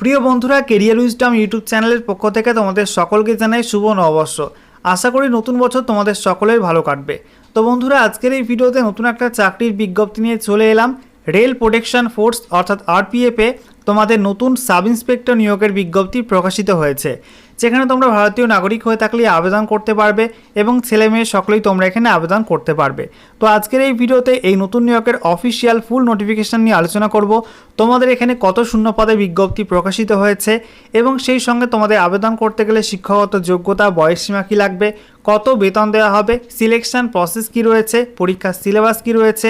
প্রিয় বন্ধুরা career wisdom YouTube চ্যানেলের পক্ষ থেকে তোমাদের সকলকে জানাই শুভ নববর্ষ। আশা করি নতুন বছর তোমাদের সকলের ভালো কাটবে। তো বন্ধুরা, আজকের এই ভিডিওতে নতুন একটা চাকরির বিজ্ঞপ্তি নিয়ে চলে এলাম। রেল প্রোটেকশন ফোর্স অর্থাৎ আরপিএফে তোমাদের নতুন সাব ইন্সপেক্টর নিয়োগের বিজ্ঞপ্তি প্রকাশিত হয়েছে। যেখানে তোমরা ভারতীয় নাগরিক হয়ে থাকলে আবেদন করতে পারবে এবং ছেলে মেয়ে সকলেই তোমরা এখানে আবেদন করতে পারবে। তো আজকের এই ভিডিওতে এই নতুন নিয়োগের অফিসিয়াল ফুল নোটিফিকেশান নিয়ে আলোচনা করব। তোমাদের এখানে কত শূন্য পদে বিজ্ঞপ্তি প্রকাশিত হয়েছে এবং সেই সঙ্গে তোমাদের আবেদন করতে গেলে শিক্ষাগত যোগ্যতা, বয়সসীমা কী লাগবে, কত বেতন দেওয়া হবে সিলেকশন প্রসেস কী রয়েছে, পরীক্ষার সিলেবাস কী রয়েছে,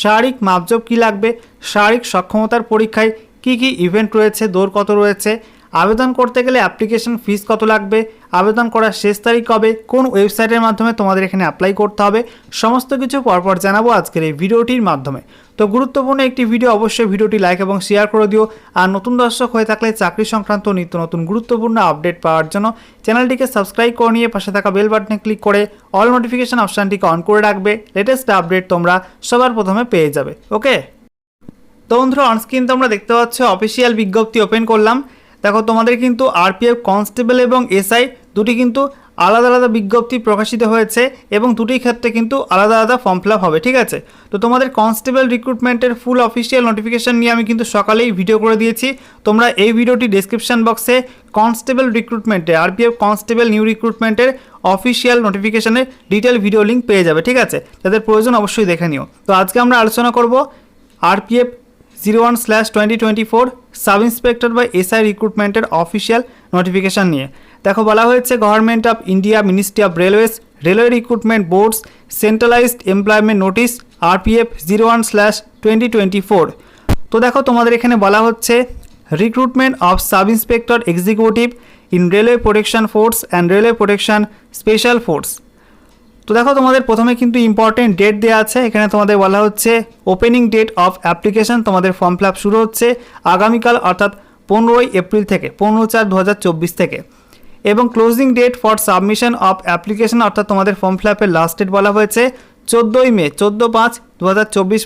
শারীরিক মাপজব কী লাগবে, শারীরিক সক্ষমতার পরীক্ষায় কী কী ইভেন্ট রয়েছে, দৌড় কত রয়েছে, আবেদন করতে গেলে অ্যাপ্লিকেশন ফিস কত লাগবে, আবেদন করার শেষ তারিখ কবে, কোন ওয়েবসাইটের মাধ্যমে তোমাদের এখানে অ্যাপ্লাই করতে হবে, সমস্ত কিছু পরপর জানাব আজকের এই ভিডিওটির মাধ্যমে। তো গুরুত্বপূর্ণ একটি ভিডিও অবশ্যই ভিডিওটি লাইক এবং শেয়ার করে দিও, আর নতুন দর্শক হয়ে থাকলে চাকরি সংক্রান্ত নিত্য নতুন গুরুত্বপূর্ণ আপডেট পাওয়ার জন্য চ্যানেলটিকে সাবস্ক্রাইব করে নিয়ে পাশে থাকা বেল বাটনে ক্লিক করে অল নোটিফিকেশান অপশানটিকে অন করে রাখবে লেটেস্ট আপডেট তোমরা সবার প্রথমে পেয়ে যাবে ওকে তো বন্ধুরা অনস্ক্রিন তোমরা দেখতে পাচ্ছ অফিসিয়াল বিজ্ঞপ্তি ওপেন করলাম। দেখো, তোমাদের কিন্তু আরপিএফ কনস্টেবল এবং এসআই দুটি কিন্তু আলাদা আলাদা বিজ্ঞপ্তি প্রকাশিত হয়েছে এবং দুটি ক্ষেত্রে কিন্তু আলাদা আলাদা ফর্ম ফিল হবে, ঠিক আছে? তো তোমাদের কনস্টেবল রিক্রুটমেন্টের ফুল অফিসিয়াল নোটিফিকেশান নিয়ে আমি কিন্তু সকালেই ভিডিও করে দিয়েছি। তোমরা এই ভিডিওটি ডিসক্রিপশান বক্সে কনস্টেবল রিক্রুটমেন্টে আরপিএফ কনস্টেবল নিউ রিক্রুটমেন্টের অফিসিয়াল নোটিফিকেশানের ডিটেল ভিডিও লিঙ্ক পেয়ে যাবে, ঠিক আছে? তাদের প্রয়োজন অবশ্যই দেখে নিও। তো আজকে আমরা আলোচনা করব RPF zero one slash twenty twenty four sub inspector বা এসআই রিক্রুটমেন্টের অফিসিয়াল নোটিফিকেশান নিয়ে। দেখো বলা হয়েছে government of India ministry of railways railway recruitment boards centralised employment notice RPF zero one slash twenty twenty four তো দেখো, তোমাদের এখানে বলা হচ্ছে recruitment of sub inspector executive in railway protection force and railway protection special force তো দেখো, তোমাদের প্রথমে কিন্তু ইম্পর্টেন্ট ডেট দেওয়া আছে। এখানে তোমাদের বলা হচ্ছে ওপেনিং ডেট অফ অ্যাপ্লিকেশন তোমাদের ফর্ম ফিল শুরু হচ্ছে আগামীকাল, অর্থাৎ পনেরোই এপ্রিল থেকে, পনেরো চার দু থেকে। এবং closing date for submission of application অর্থাৎ তোমাদের ফর্ম ফিল লাস্ট ডেট বলা হয়েছে চোদ্দোই মে, চোদ্দ পাঁচ দু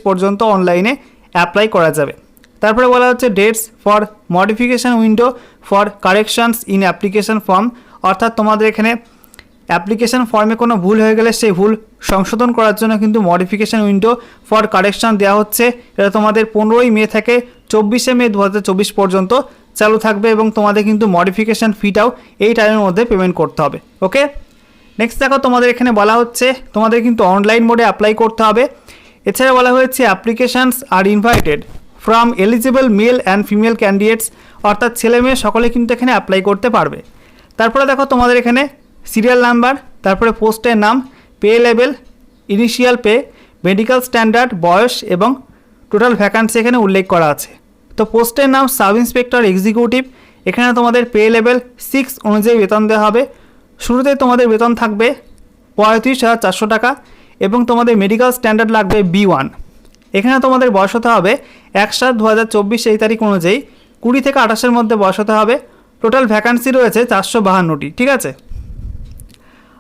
পর্যন্ত অনলাইনে অ্যাপ্লাই করা যাবে। তারপরে বলা হচ্ছে dates for modification window for corrections in application form অর্থাৎ তোমাদের এখানে অ্যাপ্লিকেশন ফর্মে কোনো ভুল হয়ে গেলে সেই ভুল সংশোধন করার জন্য কিন্তু মডিফিকেশান উইন্ডো ফর কারেকশন দেওয়া হচ্ছে। এটা তোমাদের পনেরোই মে থেকে চব্বিশে মে দু হাজার চব্বিশ পর্যন্ত চালু থাকবে এবং তোমাদের কিন্তু মডিফিকেশান ফিটাও এই টাইমের মধ্যে পেমেন্ট করতে হবে। ওকে নেক্সট দেখো, তোমাদের এখানে বলা হচ্ছে, তোমাদের কিন্তু অনলাইন মোডে অ্যাপ্লাই করতে হবে। এছাড়া বলা হয়েছে applications are invited from eligible male and female candidates অর্থাৎ ছেলে মেয়ে সকলে কিন্তু এখানে অ্যাপ্লাই করতে পারবে। তারপরে দেখো, তোমাদের এখানে সিরিয়াল নাম্বার তারপরে পোস্টের নাম pay level initial pay medical standard বয়স এবং টোটাল ভ্যাকান্সি এখানে উল্লেখ করা আছে। তো পোস্টের নাম সাব ইন্সপেক্টর এক্সিকিউটিভ এখানে তোমাদের পে লেভেল সিক্স অনুযায়ী বেতন দেওয়া হবে। শুরুতে তোমাদের বেতন থাকবে পঁয়ত্রিশ হাজার চারশো টাকা এবং তোমাদের মেডিকেল স্ট্যান্ডার্ড লাগবে বি ওয়ান এখানে তোমাদের বয়স হতে হবে এক সাত দু হাজার চব্বিশ এই তারিখ অনুযায়ী। কুড়ি থেকে আঠাশের মধ্যে বয়স হতে হবে। টোটাল ভ্যাকান্সি রয়েছে চারশো বাহান্নটি, ঠিক আছে?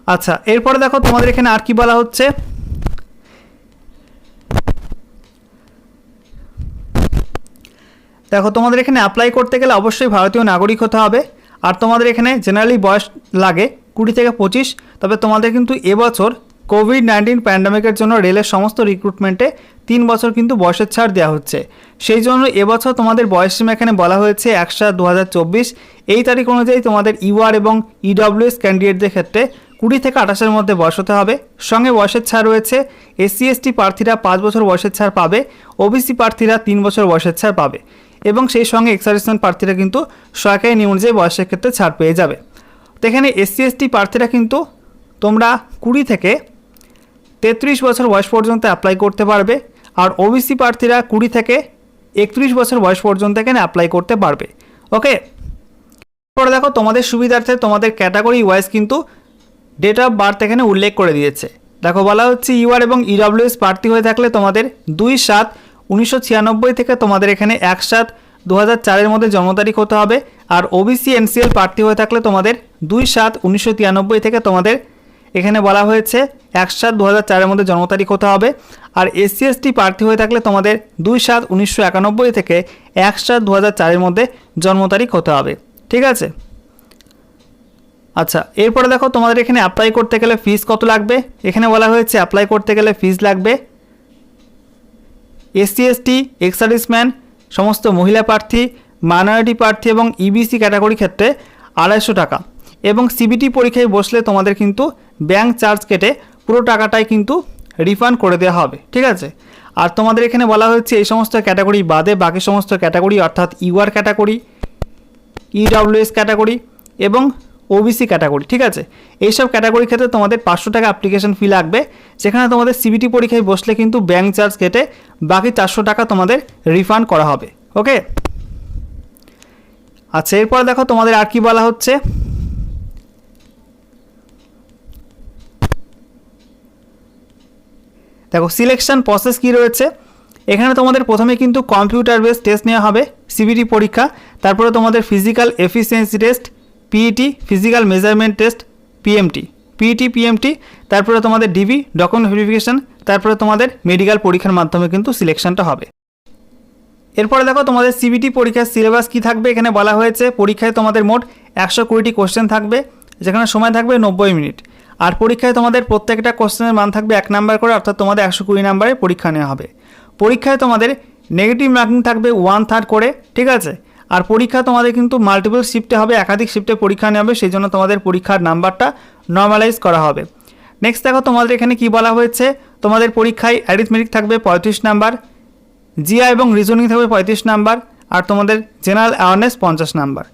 আচ্ছা এরপরে দেখো তোমাদের এখানে আর কি বলা হচ্ছে? দেখো, তোমাদের এখানে অ্যাপ্লাই করতে গেলে অবশ্যই ভারতীয় নাগরিক হতে হবে। আর তোমাদের এখানে জেনারেলি বয়স লাগে কুড়ি থেকে পঁচিশ। তবে তোমাদের কিন্তু এবছর কোভিড নাইন্টিন প্যান্ডামিকের জন্য রেলের সমস্ত রিক্রুটমেন্টে তিন বছর কিন্তু বয়সের ছাড় দেওয়া হচ্ছে। সেই জন্য এবছর তোমাদের বয়সসীমা এখানে বলা হয়েছে একশো দু এই তারিখ অনুযায়ী তোমাদের ইউআর এবং ইডব্লিউএস ক্যান্ডিডেটদের ক্ষেত্রে কুড়ি থেকে আঠাশের মধ্যে বয়স হতে হবে। সঙ্গে বয়সের ছাড় রয়েছে। এসসি এসটি প্রার্থীরা পাঁচ বছর বয়সের ছাড় পাবে। ওবিসি প্রার্থীরা তিন বছর বয়সের ছাড় পাবে। এবং সেই সঙ্গে এক্সারিসমেন্ট প্রার্থীরা কিন্তু সরকারি নিয়ম অনুযায়ী বয়সের ক্ষেত্রে ছাড় পেয়ে যাবে। তো এখানে এসসি এসটি প্রার্থীরা কিন্তু তোমরা কুড়ি থেকে তেত্রিশ বছর বয়স পর্যন্ত অ্যাপ্লাই করতে পারবে। আর ওবিসি প্রার্থীরা কুড়ি থেকে একত্রিশ বছর বয়স পর্যন্ত এখানে অ্যাপ্লাই করতে পারবে। ওকে পরে দেখো, তোমাদের সুবিধার্থে তোমাদের ক্যাটাগরি ওয়াইজ কিন্তু ডেট অফ বার্থ এখানে উল্লেখ করে দিয়েছে। দেখো, বলা হচ্ছে ইউআর এবং ইডব্লিউএস প্রার্থী হয়ে থাকলে তোমাদের দুই সাত উনিশশো থেকে তোমাদের এখানে এক সাত দু হাজার চারের মধ্যে জন্ম তারিখ হতে হবে। আর ওবিসি এনসিএল প্রার্থী হয়ে থাকলে তোমাদের দুই সাত উনিশশো থেকে তোমাদের এখানে বলা হয়েছে এক সাত দু হাজার চারের মধ্যে জন্ম তারিখ হতে হবে। আর এসসি এসটি প্রার্থী হয়ে থাকলে তোমাদের দুই সাত উনিশশো থেকে এক সাত দু হাজার চারের মধ্যে জন্ম তারিখ হতে হবে। ঠিক আছে? আচ্ছা এরপরে দেখো তোমাদের এখানে অ্যাপ্লাই করতে গেলে ফিস কত লাগবে? এখানে বলা হয়েছে অ্যাপ্লাই করতে গেলে ফিস লাগবে। এসসি এসটি এক্স সার্ভিসম্যান সমস্ত মহিলা প্রার্থী মাইনরিটি প্রার্থী এবং ইবিসি ক্যাটাগরি ক্ষেত্রে আড়াইশো টাকা। এবং সিবিটি পরীক্ষায় বসলে তোমাদের কিন্তু ব্যাংক চার্জ কেটে পুরো টাকাটাই কিন্তু রিফান্ড করে দেওয়া হবে, ঠিক আছে? আর তোমাদের এখানে বলা হয়েছে এই সমস্ত ক্যাটাগরি বাদে বাকি সমস্ত ক্যাটাগরি অর্থাৎ ইউআর ক্যাটাগরি ইডব্লিউএস ক্যাটাগরি এবং ওবিসি ক্যাটাগরি ঠিক আছে? এইসব ক্যাটাগরির ক্ষেত্রে তোমাদের পাঁচশো টাকা অ্যাপ্লিকেশন ফি লাগবে। যেখানে তোমাদের সিবিটি পরীক্ষায় বসলে কিন্তু ব্যাংক চার্জ কেটে বাকি চারশো টাকা তোমাদের রিফান্ড করা হবে ওকে আচ্ছা এরপর দেখো তোমাদের আর কি বলা হচ্ছে? দেখো সিলেকশন প্রসেস কি রয়েছে? এখানে তোমাদের প্রথমে কিন্তু কম্পিউটার বেস টেস্ট নেওয়া হবে সিবিটি পরীক্ষা। তারপরে তোমাদের physical efficiency test PET physical measurement test PMT PET PMT তারপরে তোমাদের ডিবি ডকুমেন্ট ভেরিফিকেশন তারপরে তোমাদের মেডিকেল পরীক্ষার মাধ্যমে কিন্তু সিলেকশনটা হবে। এরপরে দেখো তোমাদের সিবিটি পরীক্ষার সিলেবাস কি থাকবে? এখানে বলা হয়েছে পরীক্ষায় তোমাদের মোট একশো কুড়িটি কোশ্চেন থাকবে, যেখানে সময় থাকবে নব্বই মিনিট। আর পরীক্ষায় তোমাদের প্রত্যেকটা কোশ্চেনের মান থাকবে এক নাম্বার করে, অর্থাৎ তোমাদের একশো কুড়ি নাম্বারে পরীক্ষা নেওয়া হবে। পরীক্ষায় তোমাদের নেগেটিভ মার্কিং থাকবে ওয়ান থার্ড করে, ঠিক আছে? আর পরীক্ষা তোমাদের কিন্তু মাল্টিপল শিফটে হবে, একাধিক শিফটে পরীক্ষা হবে, সেই জন্য তোমাদের পরীক্ষার নাম্বারটা নর্মালাইজ করা হবে। নেক্সট দেখো তোমাদের এখানে কি বলা হয়েছে, তোমাদের পরীক্ষায় অ্যারিথমেটিক থাকবে পঁয়ত্রিশ নাম্বার জিয়া এবং রিজনিং থাকবে পঁয়ত্রিশ নাম্বার, আর তোমাদের জেনারেল অ্যাওয়ারনেস পঞ্চাশ নাম্বার।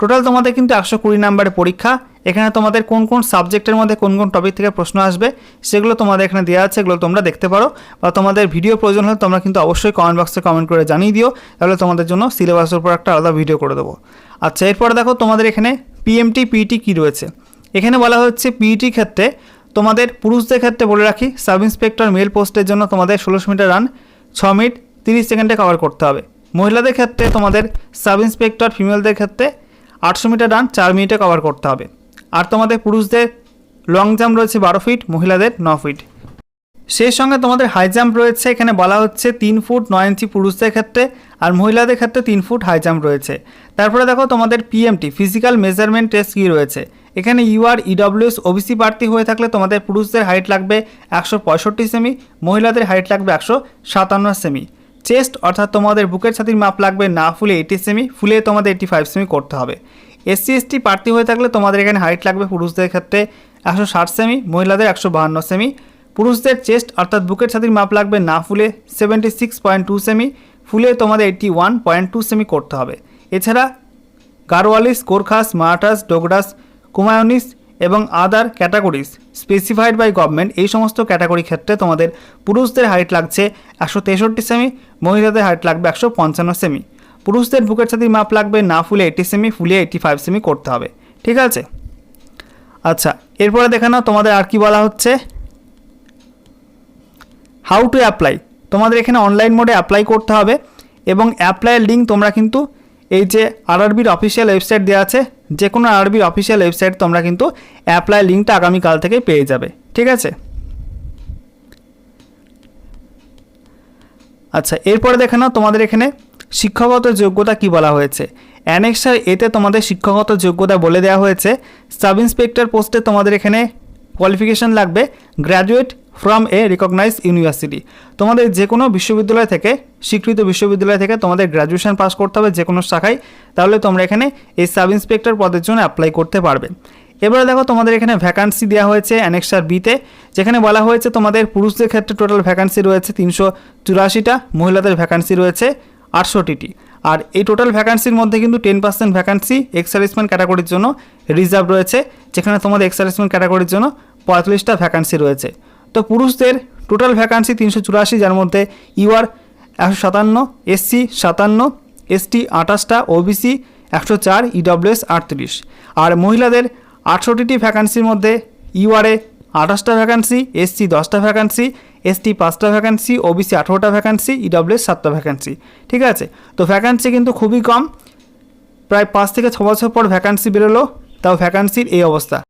টোটাল তোমাদের কিন্তু একশো কুড়ি নাম্বারের পরীক্ষা। এখানে তোমাদের কোন কোন সাবজেক্টের মধ্যে কোন কোন টপিক থেকে প্রশ্ন আসবে, সেগুলো তোমাদের এখানে দেওয়া আছে, এগুলো তোমরা দেখতে পারো। বা তোমাদের ভিডিও প্রয়োজন হলে তোমরা কিন্তু অবশ্যই কমেন্ট বক্সে কমেন্ট করে জানিয়ে দিও, তাহলে তোমাদের জন্য সিলেবাসের উপর একটা আলাদা ভিডিও করে দেবো। আচ্ছা এরপর দেখো তোমাদের এখানে পিএমটি পিইটি কী রয়েছে? এখানে বলা হচ্ছে পিইটি ক্ষেত্রে তোমাদের পুরুষদের ক্ষেত্রে বলে রাখি সাব ইন্সপেক্টর মেল পোস্টের জন্য তোমাদের ষোলোশো মিটার রান ছ মিনিট তিরিশ সেকেন্ডে কভার করতে হবে। মহিলাদের ক্ষেত্রে তোমাদের সাব ইন্সপেক্টর ফিমেলদের ক্ষেত্রে আটশো মিটার রান চার মিনিটে কভার করতে হবে। আর তোমাদের পুরুষদের লং জাম্প রয়েছে বারো ফিট মহিলাদের ন ফিট সেই সঙ্গে তোমাদের হাই জাম্প রয়েছে, এখানে বলা হচ্ছে তিন ফুট নয় ইঞ্চি পুরুষদের ক্ষেত্রে আর মহিলাদের ক্ষেত্রে তিন ফুট হাই জাম্প রয়েছে। তারপরে দেখো তোমাদের পিএমটি ফিজিক্যাল মেজারমেন্ট টেস্ট কী রয়েছে? এখানে ইউআর ইডব্লিউএস ওবিসি প্রার্থী হয়ে থাকলে তোমাদের পুরুষদের হাইট লাগবে একশো পঁয়ষট্টি সেমি মহিলাদের হাইট লাগবে একশো সাতান্ন সেমি চেস্ট অর্থাৎ তোমাদের বুকের ছাতির মাপ লাগবে না ফুলে এইটি সেমি ফুলে তোমাদের এইটি ফাইভ সেমি করতে হবে। এসসি এসটি প্রার্থী হয়ে থাকলে তোমাদের এখানে হাইট লাগবে পুরুষদের ক্ষেত্রে একশো ষাট সেমি মহিলাদের একশো বাহান্ন সেমি পুরুষদের চেস্ট অর্থাৎ বুকের ছাতির মাপ লাগবে না ফুলে seventy six point two semi ফুলে তোমাদের eighty one point two semi করতে হবে। এছাড়া গারোয়ালিস কোরখাস মারাঠাস, ডোগরাস, কুমায়নিস এবং other categories specified by government এই সমস্ত ক্যাটাগরি ক্ষেত্রে তোমাদের পুরুষদের হাইট লাগছে একশো তেষট্টি সেমি মহিলাদের হাইট লাগবে একশো পঞ্চান্ন সেমি পুরুষদের বুকের ছাতির মাপ লাগবে না ফুলে এইটি সেমি ফুলে এইটি ফাইভ সেমি করতে হবে। ঠিক আছে? আচ্ছা এরপরে দেখে নাও তোমাদের আর কি বলা হচ্ছে। হাউ টু অ্যাপ্লাই তোমাদের এখানে অনলাইন মোডে অ্যাপ্লাই করতে হবে এবং অ্যাপ্লাইয়ের লিঙ্ক তোমরা কিন্তু এই যে আরআরবির অফিসিয়াল ওয়েবসাইট দেওয়া আছে যে কোনো আরআরবির অফিসিয়াল ওয়েবসাইট তোমরা কিন্তু অ্যাপ্লাই লিঙ্কটা আগামীকাল থেকে পেয়ে যাবে, ঠিক আছে? আচ্ছা এরপরে দেখে নাও তোমাদের এখানে শিক্ষাগত যোগ্যতা কি বলা হয়েছে। অ্যানেক্সার এতে তোমাদের শিক্ষাগত যোগ্যতা বলে দেওয়া হয়েছে। সাব ইন্সপেক্টর পোস্টে তোমাদের এখানে কোয়ালিফিকেশান লাগবে। Graduate from a recognise university তোমাদের যে কোনো বিশ্ববিদ্যালয় থেকে, স্বীকৃত বিশ্ববিদ্যালয় থেকে তোমাদের গ্র্যাজুয়েশন পাস করতে হবে যে কোনো শাখায়, তাহলে তোমরা এখানে এই সাব ইন্সপেক্টর পদের জন্য অ্যাপ্লাই করতে পারবে। এবারে দেখো তোমাদের এখানে ভ্যাকান্সি দেওয়া হয়েছে অ্যানেক্সার বিতে যেখানে বলা হয়েছে তোমাদের পুরুষদের ক্ষেত্রে টোটাল ভ্যাকান্সি রয়েছে তিনশো চুরাশিটা, মহিলাদের ভ্যাকান্সি রয়েছে আটষট্টিটি। আর এই টোটাল ভ্যাকান্সির মধ্যে কিন্তু টেন পার্সেন্ট ভ্যাকান্সি এক্সার্ভিসমেন্ট ক্যাটাগরির জন্য রিজার্ভ রয়েছে, যেখানে তোমাদের এক্সার্ভিসমেন্ট ক্যাটাগরির জন্য পঁয়তাল্লিশটা ভ্যাকান্সি রয়েছে। তো পুরুষদের টোটাল ভ্যাকান্সি তিনশো চুরাশি, যার মধ্যে ইউআর একশো সাতান্ন এসসি সাতান্ন এসটি আঠাশটা ওবিসি একশো চার ইডব্লিউএস আটত্রিশ। আর মহিলাদের আটষট্টিটি ভ্যাকান্সির মধ্যে ইউআরএ আঠাশটা ভ্যাকান্সি এসসি দশটা ভ্যাকান্সি এসটি পাঁচটা ভ্যাকান্সি ওবিসি আঠেরোটা ভ্যাকান্সি ইডব্লিউএস সাতটা ভ্যাকান্সি ঠিক আছে? তো ভ্যাকান্সি কিন্তু খুবই কম। প্রায় পাঁচ থেকে ছ বছর পর ভ্যাকান্সি বেরোলো, তাও ভ্যাকান্সির এই অবস্থা।